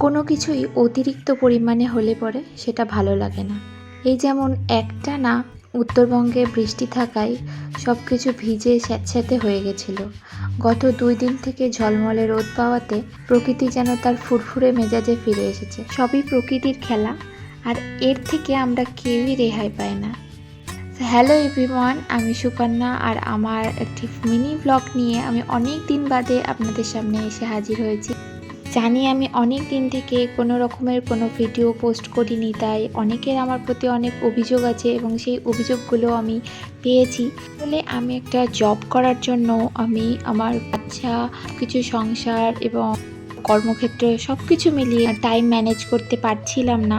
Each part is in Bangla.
কোনো কিছুই অতিরিক্ত পরিমাণে হলে পরে সেটা ভালো লাগে না। এই যেমন একটা না, উত্তরবঙ্গে বৃষ্টি থাকায় সব কিছু ভিজে স্যাঁতস্যাঁতে হয়ে গেছিল। গত দুই দিন থেকে ঝলমলে রোদ পাওয়াতে প্রকৃতি যেন তার ফুরফুরে মেজাজে ফিরে এসেছে। সবই প্রকৃতির খেলা, আর এর থেকে আমরা কেউই রেহাই পাই না। হ্যালো এভরিওয়ান, আমি সুকন্যা আর আমার একটি মিনি ব্লগ নিয়ে আমি অনেক দিন বাদে আপনাদের সামনে এসে হাজির হয়েছি। জানি আমি অনেক দিন থেকে কোনো রকমের কোনো ভিডিও পোস্ট করিনি, তাই অনেকের আমার প্রতি অনেক অভিযোগ আছে এবং সেই অভিযোগগুলো আমি পেয়েছি। বলে আমি একটা জব করার জন্য আমি আমার বাচ্চা, কিছু সংসার এবং কর্মক্ষেত্রে সব কিছু মিলিয়ে টাইম ম্যানেজ করতে পারছিলাম না।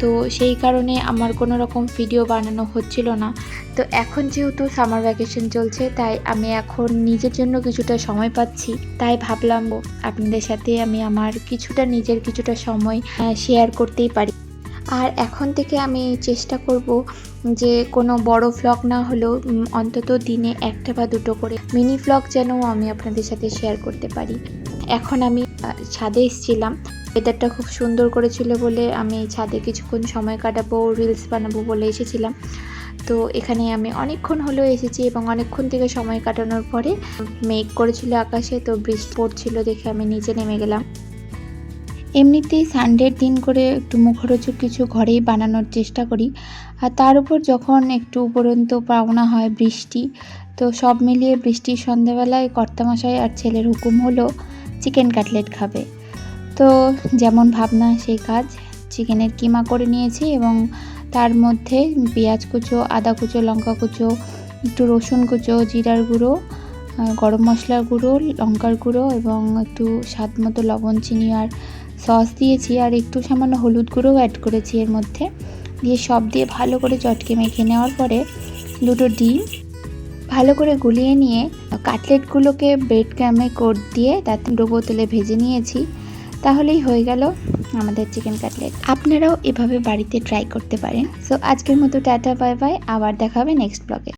তো সেই কারণে আমার কোনো রকম ভিডিও বানানো হচ্ছিল না। তো এখন যেহেতু সামার ভ্যাকেশন চলছে, তাই আমি এখন নিজের জন্য কিছুটা সময় পাচ্ছি। তাই ভাবলাম আপনাদের সাথে আমি আমার কিছুটা নিজের কিছুটা সময় শেয়ার করতেই পারি। আর এখন থেকে আমি চেষ্টা করব যে কোনো বড় ভ্লগ না হলেও অন্তত দিনে একটা বা দুটো করে মিনি ভ্লগ যেন আমি আপনাদের সাথে শেয়ার করতে পারি। এখন আমি ছাদে এসেছিলাম। ওয়েদারটা খুব সুন্দর করেছিল বলে আমি ছাদে কিছুক্ষণ সময় কাটাবো রিলস বানাবো বলে এসেছিলাম। তো এখানে আমি অনেকক্ষণ হলেও এসেছি এবং অনেকক্ষণ থেকে সময় কাটানোর পরে মেঘ করেছিল আকাশে, তো বৃষ্টি পড়ছিল দেখে আমি নিচে নেমে গেলাম। এমনিতেই সানডের দিন করে একটু মুখরোচক কিছু ঘরেই বানানোর চেষ্টা করি। আর তার উপর যখন একটু উপরন্ত পাওনা হয় বৃষ্টি, তো সব মিলিয়ে বৃষ্টির সন্ধ্যাবেলায় কর্তামশাই আর ছেলের হুকুম হলো চিকেন কাটলেট খাবে। তো যেমন ভাবনা সেই কাজ, চিকেনের কিমা করে নিয়েছি এবং তার মধ্যে পেঁয়াজ কুচো, আদা কুচো, লঙ্কা কুচো, একটু রসুন কুচো, জিরার গুঁড়ো গরম মশলার গুঁড়ো, লঙ্কার গুঁড়ো এবং একটু স্বাদ মতো লবণ, চিনি আর সস দিয়েছি আর একটু সামান্য হলুদ গুঁড়োও অ্যাড করেছি এর মধ্যে। দিয়ে সব দিয়ে ভালো করে চটকে মেখে নেওয়ার পরে দুটো ডিম ভালো করে গুলিয়ে নিয়ে কাটলেটগুলোকে ব্রেড ক্রামে কোট দিয়ে তাতে ডোবো তেলে ভেজে নিয়েছি। তাহলেই হয়ে গেল আমাদের চিকেন কাটলেট। আপনারাও এভাবে বাড়িতে ট্রাই করতে পারেন। সো আজকের মতো টাটা, বাই বাই। আবার দেখা হবে নেক্সট ব্লগে।